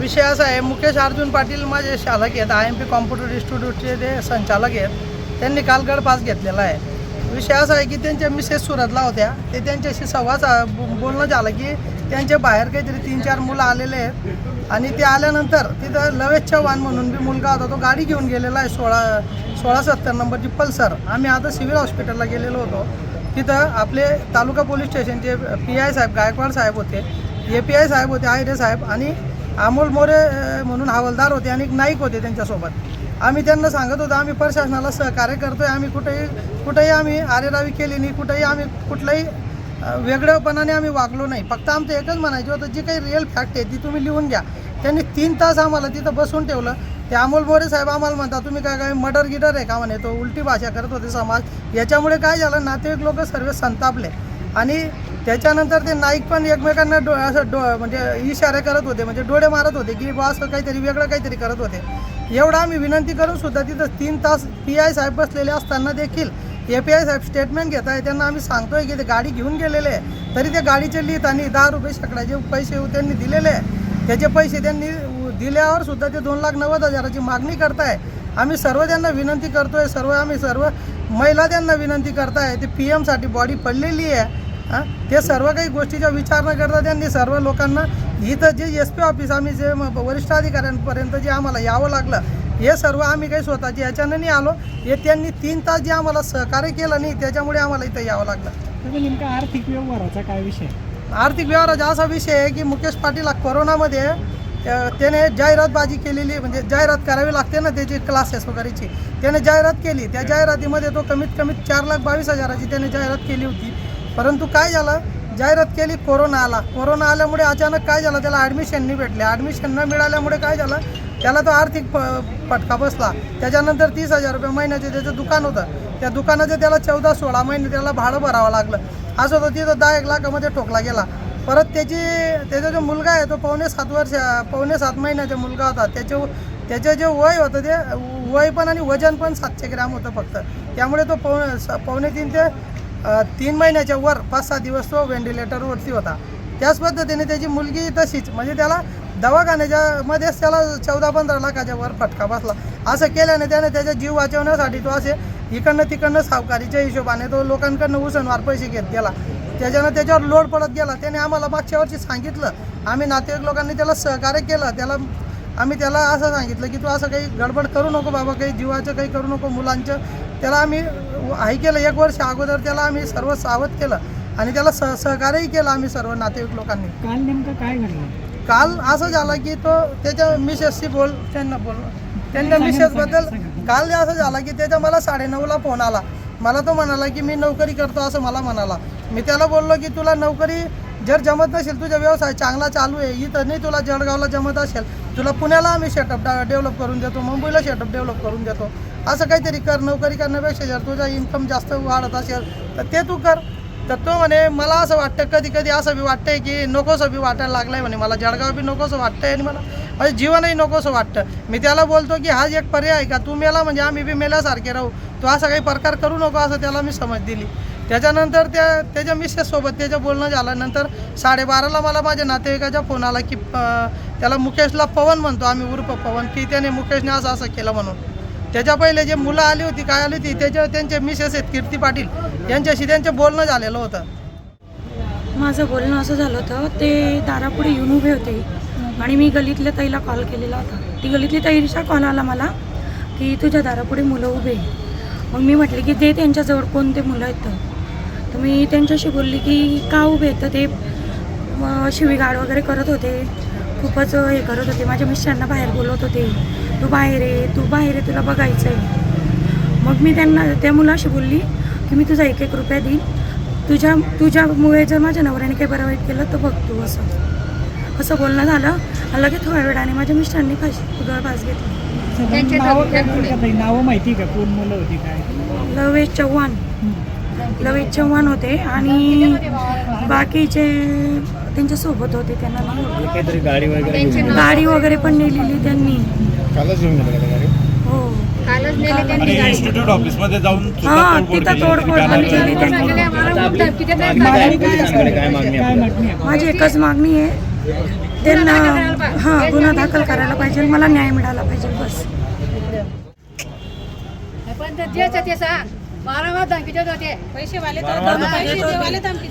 विषय असा आहे मुकेश अर्जुन पाटील माझे शालक आहेत आय एम पी कॉम्प्युटर इन्स्टिट्यूटचे ते संचालक आहेत. त्यांनी काल गडपास घेतलेला आहे. विषय असा आहे की त्यांच्या मिसेस सुरतला होत्या. ते त्यांच्याशी संवाद बोलणं झालं की त्यांच्या बाहेर काहीतरी तीन चार मुलं आलेले आहेत. आणि ते आल्यानंतर तिथं लवेश चव्हाण म्हणून बी मुलगा होता तो गाडी घेऊन गेलेला आहे सोळा सोळा सत्तर नंबरची पल्सर. आम्ही आता सिव्हिल हॉस्पिटलला गेलेलो होतो. तिथं आपले तालुका पोलीस स्टेशनचे पी आय साहेब गायकवाड साहेब होते. ए पी आय साहेब होते आयरे साहेब आणि अमोल मोरे म्हणून हवालदार होते आणि एक नाईक होते त्यांच्यासोबत. आम्ही त्यांना सांगत होतो आम्ही प्रशासनाला सहकार्य करतो आहे आम्ही कुठेही कुठेही आम्ही आरेरावी केली नाही कुठेही आम्ही कुठल्याही वेगळ्यापणाने आम्ही वागलो नाही. फक्त आमचं एकच म्हणायचं होतं जी काही रिअल फॅक्ट आहे ती तुम्ही लिहून घ्या. त्यांनी तीन तास आम्हाला तिथं बसून ठेवलं. ते अमोल मोरे साहेब आम्हाला म्हणतात तुम्ही काय काय मर्डर गिडर आहे का म्हणे? तो उलटी भाषा करत होते समाज. याच्यामुळे काय झालं नातेवाईक लोक सर्व संतापले. आणि त्याच्यानंतर ते नाईक पण एकमेकांना डो असं डो म्हणजे इशारे करत होते म्हणजे डोळे मारत होते की बा असं काहीतरी वेगळं काहीतरी करत होते. एवढं आम्ही विनंती करून सुद्धा तिथं तीन तास पी आय साहेब बसलेले असताना देखील A P I saheb statement घेत आहे त्यांना आम्ही सांगतोय की ते गाडी घेऊन गेलेले आहे. तरी ते गाडीचे लिहित आणि दहा रुपये शेकडाचे पैसे त्यांनी दिलेले आहे. त्याचे पैसे त्यांनी दिल्यावर सुद्धा ते दोन लाख नव्वद हजाराची मागणी करताय. आम्ही सर्व त्यांना विनंती करतोय सर्व आम्ही सर्व महिला त्यांना विनंती करताय. ते पी एमसाठी बॉडी पडलेली आहे. हां? ते सर्व काही गोष्टीचा विचार न करता त्यांनी सर्व लोकांना इथं जे एस पी ऑफिस आम्ही जे वरिष्ठ अधिकाऱ्यांपर्यंत जे आम्हाला यावं लागलं हे सर्व आम्ही काही स्वतःची याच्यानं नाही आलो. हे त्यांनी तीन तास जे आम्हाला सहकार्य केलं नाही त्याच्यामुळे आम्हाला इथं यावं लागलं. तर नेमका आर्थिक व्यवहाराचा काय विषय आर्थिक व्यवहाराचा असा विषय आहे की मुकेश पाटील कोरोनामध्ये त्याने जाहिरातबाजी केलेली म्हणजे जाहिरात करावी लागते ना त्याची क्लासेस वगैरेची. त्याने जाहिरात केली. त्या जाहिरातीमध्ये तो कमीत कमी चार लाख बावीस हजाराची त्याने जाहिरात केली होती. परंतु काय झालं? जाहिरात केली कोरोना आला. कोरोना आल्यामुळे अचानक काय झालं? त्याला ॲडमिशन नाही भेटले. ॲडमिशन न मिळाल्यामुळे काय झालं? त्याला तो आर्थिक प फटका बसला. त्याच्यानंतर तीस हजार रुपये महिन्याचे त्याचं दुकान होतं. त्या दुकानाचं त्याला चौदा सोळा महिने त्याला भाडं भरावं लागलं. असं होतं तिथं दहा एक लाखामध्ये ठोकला गेला. परत त्याची त्याचा जो मुलगा आहे तो पावणे सात वर्ष पावणे सात महिन्याचा मुलगा होता. त्याचे त्याचं जे वय होतं ते वय पण आणि वजन पण सातशे ग्रॅम होतं फक्त. त्यामुळे तो पाव स- पावणे तीन ते तीन महिन्याच्या वर पाच सहा दिवस तो व्हेंटिलेटरवरती होता. त्याच पद्धतीने त्याची मुलगी तशीच म्हणजे त्याला दवाखान्याच्या मध्येच त्याला चौदा पंधरा लाखाच्या वर फटका बसला. असं केल्याने त्याने त्याचा जीव वाचवण्यासाठी तो असे इकडनं तिकडनं सावकारीच्या हिशोबाने तो लोकांकडनं उसनवार पैसे घेत गेला. त्याच्यानं त्याच्यावर लोड पडत गेला. त्याने आम्हाला मागच्या वर्षी सांगितलं आम्ही नातेवाईक लोकांनी त्याला सहकार्य केलं. त्याला आम्ही त्याला असं सांगितलं की तू असं काही गडबड करू नको बाबा काही जीवाचं काही करू नको मुलांचं. त्याला आम्ही हाय केलं एक वर्ष अगोदर त्याला आम्ही सर्व सावध केलं आणि त्याला सह सहकार्यही केलं आम्ही सर्व नातेवाईक लोकांनी. काल नेमकं काय घडलं? काल असं झालं की तो त्याच्या मिसेसशी बोल त्यांना बोल त्यांच्या मिसेसबद्दल काल असं झालं की त्याच्या मला साडेनऊला फोन आला. मला तो म्हणाला की मी नोकरी करतो असं मला म्हणाला. मी त्याला बोललो की तुला नोकरी जर जमत नसेल तुझा व्यवसाय चांगला चालू आहे इथं नाही तुला जळगावला जमत असेल तुला पुण्याला आम्ही सेटअप डेव्हलप करून देतो मुंबईला सेटअप डेव्हलप करून देतो. असं काहीतरी कर नोकरी करण्यापेक्षा जर तुझा इन्कम जास्त वाढत असेल तर ते तू कर. तर तो म्हणे मला असं वाटतं कधी कधी असं बी वाटतंय की नकोसं बी वाटायला लागलंय म्हणे मला. जळगाव बी नकोसं वाटतंय आणि मला म्हणजे जीवनही नकोसं वाटतं. मी त्याला बोलतो की हा एक पर्याय आहे का? तू मेला म्हणजे आम्ही बी मेल्यासारखे राहू. तू असा काही प्रकार करू नको असं त्याला मी समज दिली. त्याच्यानंतर त्या त्याच्या मिसेससोबत त्याचं बोलणं झालं नंतर साडेबाराला मला माझ्या नातेवाईकाचा फोन आला की त्याला मुकेशला पवन म्हणतो आम्ही उर्फ पवन की त्याने मुकेशने असं असं केलं म्हणून. त्याच्या पहिले जे मुलं आली होती काय आली होती त्याच्या त्यांचे मिसेस आहेत कीर्ती पाटील. यांच्याशी त्यांचं बोलणं झालेलं होतं. माझं बोलणं असं झालं होतं ते दारापुढे येऊन उभे होते. आणि मी गलीतल्या ताईला कॉल केलेला होता. ती गलीतली ताईचा कॉल आला मला की तुझ्या दारापुढे मुलं उभे आहे. मग मी म्हटले की ते त्यांच्याजवळ कोणते मुलं आहेत तर. मी त्यांच्याशी बोलली की का उभे तर ते म, शिवीगाळ वगैरे करत होते. खूपच हे करत होते. माझ्या मिस्टरांना बाहेर बोलवत होते. तू बाहेर आहे तू बाहेर आहे तुला बघायचं आहे मग मी त्यांना त्या मुलाशी बोलली की मी तुझा एक एक रुपया देईन. तुझ्या तुझ्यामुळे जर माझ्या नवऱ्याने काही बरं वाईट केलं तर बघ तू असं. असं बोलणं झालं आणि लगेच थोड्या वेळाने माझ्या मिस्टरांनी फाशी गळफास घेतली. नावं काय थोडक्यात आहे? नावं माहिती आहे का? कोण मुलं होती काय? लवेश चव्हाण. लवेश चव्हाण होते आणि बाकीचे त्यांच्यासोबत होते. त्यांना. काहीतरी गाडी वगैरे घेऊन गाडी वगैरे पण नेलेली त्यांनी. कालच घेऊन गेला का गाडी? हो. कालच आणि इन्स्टिट्यूट ऑफिसमध्ये जाऊन सुद्धा हा, तोडफोड तिथं केली. तोडफोड बॅनर केली. लावले. मागणी काय असणार काय मागणी आहे? माझी एकच मागणी आहे. त्यांना हां गुन्हा दाखल करायला पाहिजे मला न्याय मिळाला पाहिजे बस. पण ते ते सांग. वारंवार धमकी देत होते. पैसेवाले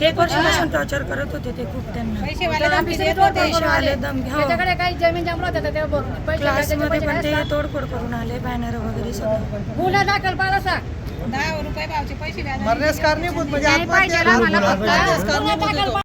एक वर्षापासून टॉर्चर करत होते ते खूप त्यांना. पैसेवाले धमकी देत होते. पैसेवाले धमकी हो. त्याच्याकडे काही जमीन जमलं होतं ते भरून. पैसे क्लासमध्ये पैसे पण नाही ते असतात. तोडफोड करून आले बॅनर वगैरे सगळं. गुन्हा दाखल पाहिला सांग मरण्यास दाखल